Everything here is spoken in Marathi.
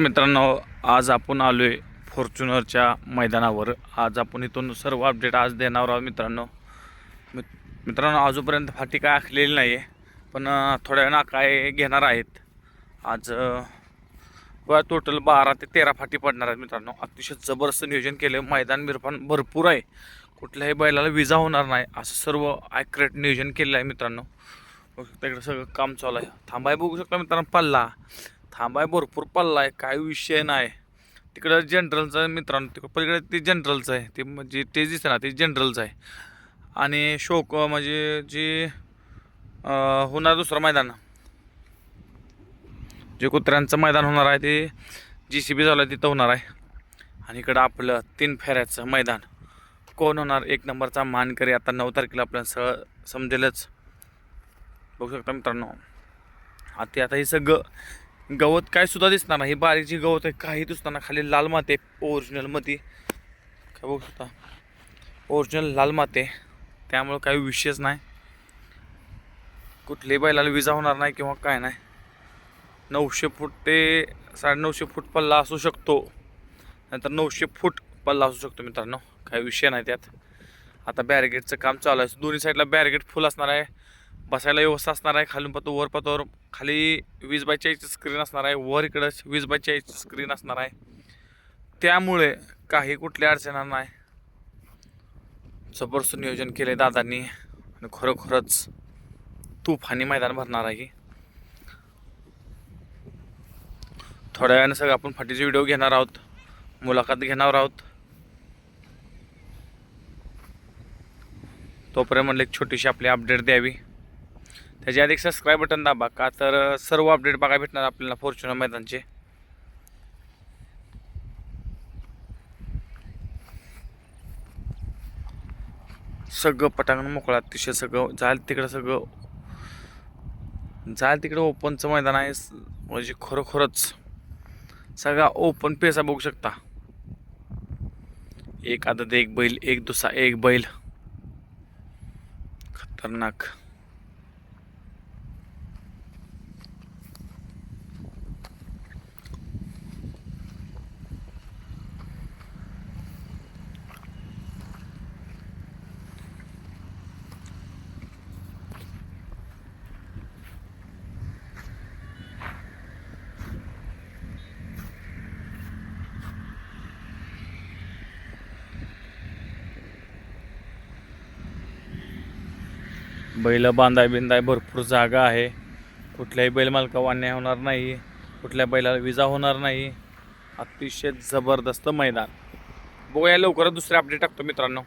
मित्रांनो आज आपण आलो आहे फॉर्च्युनरच्या मैदानावर. आज आपण इथून सर्व अपडेट आज देणार आहोत मित्रांनो. मित्रांनो आजूपर्यंत फाटी काय आखलेली नाही आहे पण थोड्या वेळा काय घेणार आहेत. आज टोटल बारा ते तेरा फाटी पडणार आहेत मित्रांनो. अतिशय जबरदस्त नियोजन केलं आहे मैदान बिरफान भरपूर आहे. कुठल्याही बैलाला विजा होणार नाही. असं सर्व ॲक्युरेट नियोजन केलेलं आहे मित्रांनो. बघू शकता सगळं काम चालू आहे. थांबाय बघू शकता मित्रांनो पल्ला. थांबाय भरपूर पल्ला आहे काय विषय नाही. तिकडं जनरलचं आहे मित्रांनो तिकडं पलीकडे ते जनरलचं आहे. ते म्हणजे ते दिसतं ना ते जनरलचं आहे. आणि शोक म्हणजे जे होणार दुसरं मैदान. जे कुत्र्यांचं मैदान होणार आहे ते जी सी बी झालं आहे तिथं होणार आहे. आणि इकडं आपलं तीन फेऱ्याचं मैदान. कोण होणार? एक नंबरचा मानकरी. आता नऊ तारखेला आपल्याला सह समजेलच. बघू शकता मित्रांनो. आता आता हे सगळं गवत काय सुद्धा दिसणार नाही. ही बारीक जी गवत आहे काही दिसणार खाली लाल माते ओरिजिनलमध्ये काय बघू शकता. ओरिजिनल लाल माते त्यामुळं काही विषयच नाही. कुठल्याही बैलाला विजा होणार नाही किंवा काय नाही. नऊशे फूट ते साडेनऊशे फूट पल्ला असू शकतो. नंतर नऊशे फूट पल्ला असू शकतो मित्रांनो. काही विषय नाही त्यात. आता बॅरिगेटचं काम चालू आहे. दोन्ही साईडला बॅरिगेट फुल असणार आहे. बसायला व्यवस्था असणार आहे. खालून पातो वर पातोवर खाली वीस बाय चाळीसची स्क्रीन असणार आहे. वर इकडं वीस बाय चाळीसची स्क्रीन असणार आहे. त्यामुळे काही कुठल्या अडचण नाही. जबरदस्त नियोजन केले दादांनी. आणि खरोखरच तुफानी मैदान भरणार आहे. थोड्या वेळाने सगळं आपण फाटीचे व्हिडिओ घेणार आहोत. मुलाखत घेणार आहोत. तोपर्यंत म्हणलं एक छोटीशी आपली अपडेट द्यावी. त्याच्या आधी एक सबस्क्राईब बटन दाबा का तर सर्व अपडेट बघायला भेटणार आपल्याला फॉर्च्युनर मैदानचे. सगळं पटांगण मोकळं अतिशय सगळं जाल तिकडं सगळं जाल तिकडं ओपनचं मैदान आहे म्हणजे खरोखरच. सगळा ओपन पेसा बघू शकता. एक आदत एक बैल एक दुसरा एक बैल. खतरनाक. बैल बांधाय बिंदाय भरपूर जागा आहे. कुठल्याही बैलमालकावर अन्याय होणार नाही. कुठल्या बैलाला विजा होणार नाही. अतिशय जबरदस्त मैदान. बघूया लवकरच दुसरे अपडेट टाकतो मित्रांनो.